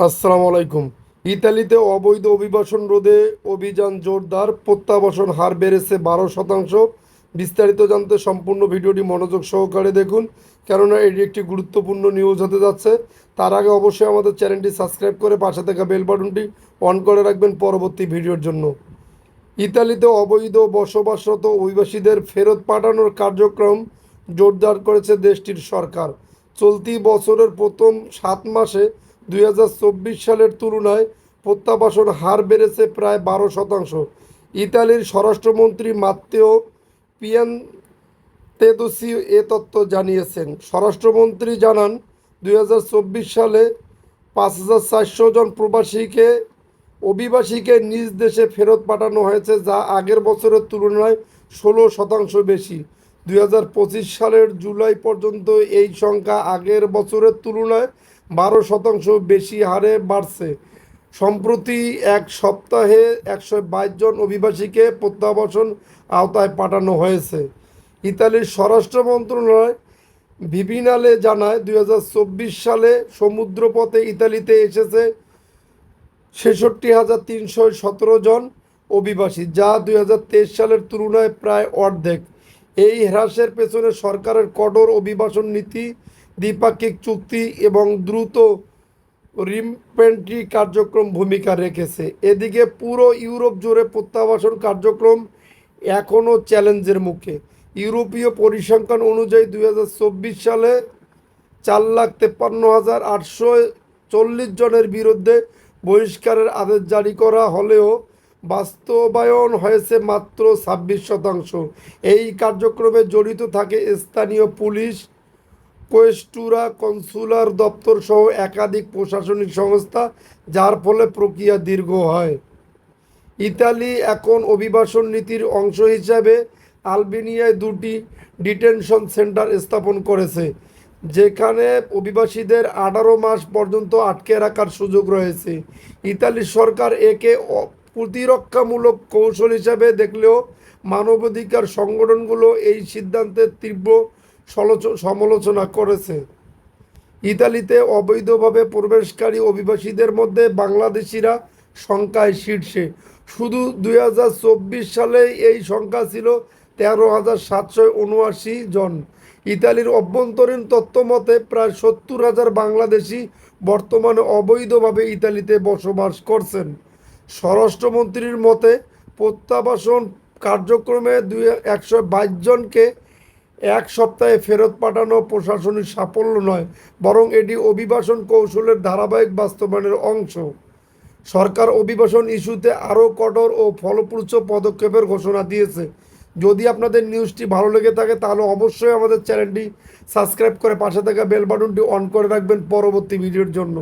আসসালামু আলাইকুম। ইতালিতে অবৈধ অভিবাসন রোধে অভিযান জোরদার, প্রত্যাবাসন হার বেড়েছে বারো শতাংশ। বিস্তারিত জানতে সম্পূর্ণ ভিডিওটি মনোযোগ সহকারে দেখুন, কেননা এটি একটি গুরুত্বপূর্ণ নিউজ হতে যাচ্ছে। তার আগে অবশ্যই আমাদের চ্যানেলটি সাবস্ক্রাইব করে পাশে থাকা বেল বাটনটি অন করে রাখবেন পরবর্তী ভিডিওর জন্য। ইতালিতে অবৈধ বসবাসরত অভিবাসীদের ফেরত পাঠানোর কার্যক্রম জোরদার করেছে দেশটির সরকার। চলতি বছরের প্রথম সাত মাসে দুই হাজার চব্বিশ সালের তুলনায় প্রত্যাবাসন হার বেড়েছে প্রায় বারো শতাংশ। ইতালির স্বরাষ্ট্রমন্ত্রী মাত্তেও পিয়ান তেদোসি এ তথ্য জানিয়েছেন। স্বরাষ্ট্রমন্ত্রী জানান, দুই হাজার চব্বিশ সালে পাঁচ হাজার চারশো জন প্রবাসীকে, অভিবাসীকে নিজ দেশে ফেরত পাঠানো হয়েছে, যা আগের বছরের তুলনায় ষোলো শতাংশ বেশি। দুই হাজার পঁচিশ সালের জুলাই পর্যন্ত এই সংখ্যা আগের বছরের তুলনায় বারো শতাংশ বেশি হারে বাড়ছে। সম্প্রতি এক সপ্তাহে একশো বাইশ জন অভিবাসীকে প্রত্যাবাসন আওতায় পাঠানো হয়েছে। ইতালির স্বরাষ্ট্র মন্ত্রণালয় ভিভিনালে জানায়, দুই হাজার চব্বিশ সালে সমুদ্রপথে ইতালিতে এসেছে ছেষট্টি হাজার তিনশো সতেরো জন অভিবাসী, যা দুই হাজার তেইশ সালের তুলনায় প্রায় অর্ধেক। এই হ্রাসের পেছনে সরকারের কঠোর অভিবাসন নীতি দ্বিপাক্ষিক চুক্তি এবং দ্রুত রিমপেন্ট্রি কার্যক্রম ভূমিকা রেখেছে। এদিকে পুরো ইউরোপ জুড়ে প্রত্যাবাসন কার্যক্রম এখনও চ্যালেঞ্জের মুখে। ইউরোপীয় পরিসংখ্যান অনুযায়ী দু হাজার চব্বিশ সালে চার লাখ তেপ্পান্ন হাজার আটশো চল্লিশ জনের বিরুদ্ধে বহিষ্কারের আদেশ জারি করা হলেও বাস্তবায়ন হয়েছে মাত্র ছাব্বিশ শতাংশ। এই কার্যক্রমে জড়িত থাকে স্থানীয় পুলিশ কোয়েস্টুরা কনসুলার দপ্তর সহ একাধিক প্রশাসনিক সংস্থা, যার ফলে প্রক্রিয়া দীর্ঘ হয়। ইতালি এখন অভিবাসন নীতির অংশ হিসাবে আলবেনিয়ায় দুটি ডিটেনশন সেন্টার স্থাপন করেছে, যেখানে অভিবাসীদের আঠারো মাস পর্যন্ত আটকে রাখার সুযোগ রয়েছে। ইতালি সরকার একে প্রতিরক্ষামূলক কৌশল হিসাবে দেখলেও মানবাধিকার সংগঠনগুলো এই সিদ্ধান্তের তীব্র সমালোচনা করেছে। ইতালিতে অবৈধভাবে প্রবেশকারী অভিবাসীদের মধ্যে বাংলাদেশিরা সংখ্যায় শীর্ষে। শুধু দু হাজার চব্বিশ সালে এই সংখ্যা ছিল তেরো হাজার সাতশো উনআশি জন। ইতালির অভ্যন্তরীণ তথ্য মতে প্রায় সত্তর হাজার বাংলাদেশি বর্তমানে অবৈধভাবে ইতালিতে বসবাস করছেন। স্বরাষ্ট্রমন্ত্রীর মতে প্রত্যাবাসন কার্যক্রমে দুই একশো বাইশ জনকে এক সপ্তাহে ফেরত পাঠানো প্রশাসনিক সাফল্য নয়, বরং এটি অভিবাসন কৌশলের ধারাবাহিক বাস্তবায়নের অংশ। সরকার অভিবাসন ইস্যুতে আরও কঠোর ও ফলপ্রসূ পদক্ষেপের ঘোষণা দিয়েছে। যদি আপনাদের নিউজটি ভালো লেগে থাকে, তাহলে অবশ্যই আমাদের চ্যানেলটি সাবস্ক্রাইব করে পাশে থাকা বেল বাটনটি অন করে রাখবেন পরবর্তী ভিডিওর জন্য।